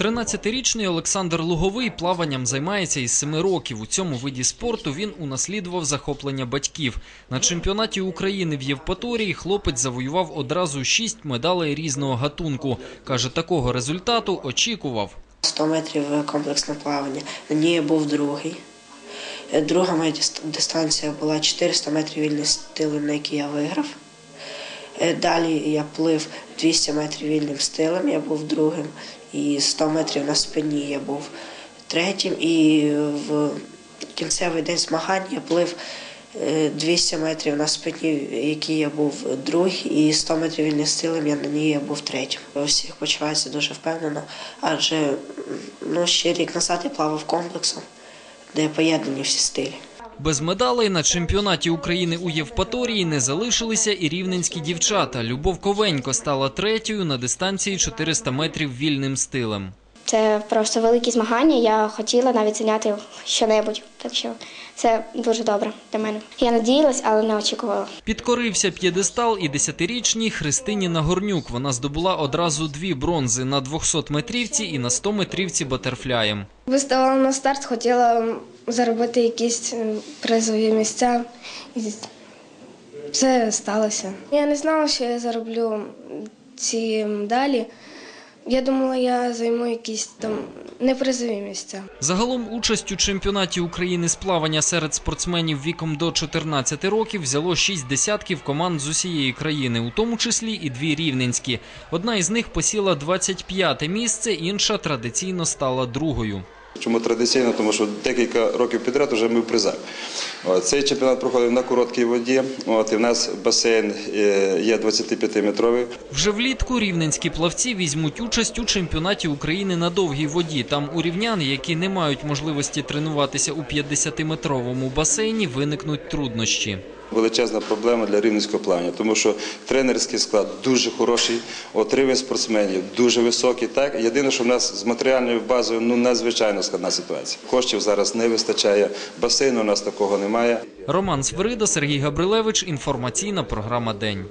13-річний Олександр Луговий плаванням займається із 7 років. У цьому виді спорту він унаслідував захоплення батьків. На чемпіонаті України в Євпаторії хлопець завоював одразу 6 медалей різного гатунку. Каже, такого результату очікував. 100 метрів комплексне плавання. На ній був другий. Друга моя дистанція була 400 метрів вільним стилем, на який я виграв. Е, Далі я плив 200 метрів вільним стилем, я був другим. І 100 метрів на спині я був третім. І в кінцевий день змагань я плив е, 200 метрів на спині, який я був другий, і 100 метрів вільним стилем я на ній я був третім. Усіх почуваюся дуже впевнено, адже ну, ще рік назад я плавав комплексом, де поєднані всі стилі. Без медалей на чемпіонаті України у Євпаторії не залишилися і рівненські дівчата. Любов Ковенько стала третьою на дистанції 400 метрів вільним стилем. Це просто великі змагання. Я хотіла навіть зайняти що-небудь. Так що це дуже добре для мене. Я надіялась, але не очікувала. Підкорився п'єдестал і 10-річній Христині Нагорнюк. Вона здобула одразу дві бронзи на 200-метрівці і на 100-метрівці батерфляєм. Виставила на старт, хотіла заробити якісь призові місця. І це сталося. Я не знала, що я зароблю ці медалі. Я думала, я займу якісь там непризові місця. Загалом участь у чемпіонаті України з плавання серед спортсменів віком до 14 років взяло шість десятків команд з усієї країни, у тому числі і дві рівненські. Одна із них посіла 25-те місце, інша традиційно стала другою. Чому традиційно? Тому що декілька років підряд вже ми в призах. Цей чемпіонат проходив на короткій воді. От, і в нас басейн е, є 25-метровий. Вже влітку рівненські плавці візьмуть участь у чемпіонаті України на довгій воді. Там у рівнян, які не мають можливості тренуватися у 50-метровому басейні, виникнуть труднощі. Величезна проблема для рівненського плавання, тому що тренерський склад дуже хороший, от спортсменів дуже високий. Так єдине, що в нас з матеріальною базою ну надзвичайно складна ситуація. Коштів зараз не вистачає. Басейну у нас такого немає. Роман Свирида, Сергій Габрилевич. Інформаційна програма День.